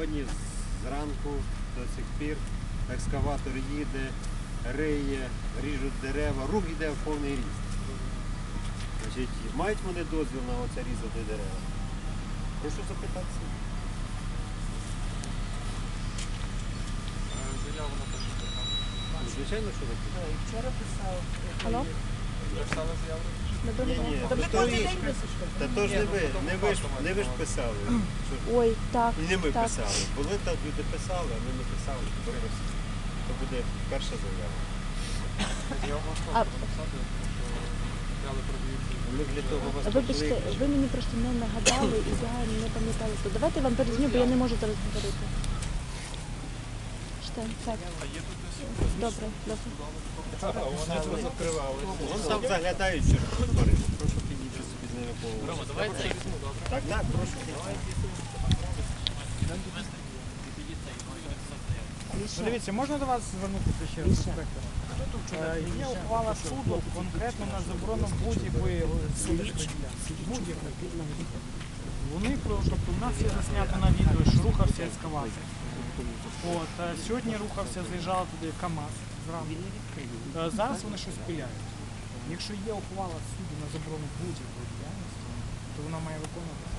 Сьогодні зранку до сих пір екскаватор їде, риє, ріжуть дерева, рух йде в повний ріст. Значить, мають вони дозвіл на оце різати дерева? Прошу запитатися. Заяву. Звичайно, що так. Вчора писав. Алло? Написали заяву? День. Та ми то кожен день пишемо. Та то ж не ви, ну, не ви ж, не ви ж писали. Що- Ой, так. І не ми так. писали. Були там люди писали, а ми не писали. то просто. То буде перша заява. Я вам А- написати, що взяли продавці. Ми для того вас Вибачте, покликали. ви мені просто не нагадали і я не пам'ятала. Давайте я вам перезвоню, бо я не можу зараз говорити. Так. Десь? Добре, добре. Вони тут закривали. Вон там заглядають через тварину. Прошу підійти собі з ними поговорити. давайте. Так, так, прошу Дивіться, можна до вас звернутися ще раз. Е, Є ухвала суду конкретно на заборону будь-якої. Будь-якої. Вони, тобто у нас є заснято на відео, що рухався ескаватор. От, е, сьогодні рухався, заїжджала туди КАМАЗ зранку. Е, Зараз вони щось пиляють. Якщо є ухвала суду на заборону будь-якої діяльності, то вона має виконуватися.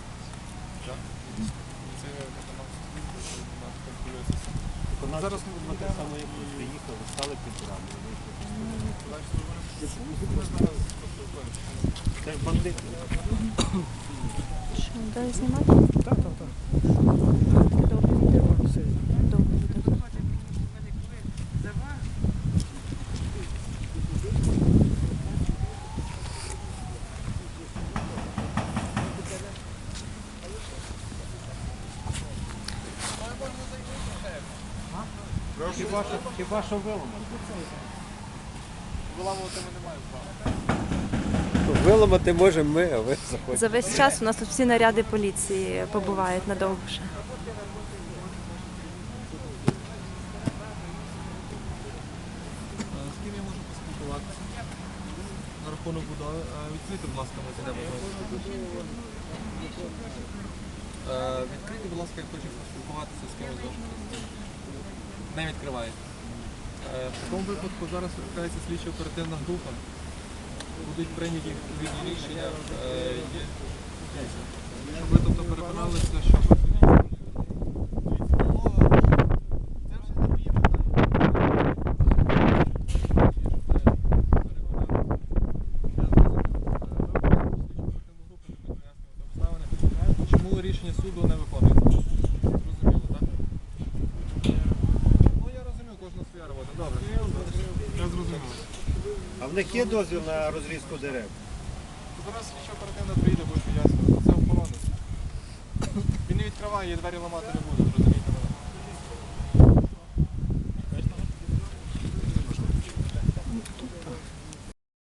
Це виконав контролюється. Зараз ми так само, як ви приїхали, стали під рамою. Це бандити. Що, далі знімати? Так, так, так. Хіба що, хіба що виламати? Виламувати ми не маємо права. Виламати можемо ми, а ви заходите. За весь час у нас тут всі наряди поліції побувають надовго вже. З ким я можу поспілкуватися? На рахунок будови. Е, Відкрийте, будь ласка, ми зайдемо. Е, Відкрийте, будь ласка, я хочу поспілкуватися з кимось. Не відкриваєте. Е, В такому випадку зараз викликається слідчо оперативна група. Будуть прийняті відповідні рішення. Е, Щоб ви тобто переконалися, що Чому рішення суду не виконується? А в них є дозвіл на розрізку дерев? Зараз слідчо оперативно приїде, буде пояснювати. Це охорона. Він не відкриває, і двері ламати не будуть, зрозумієте?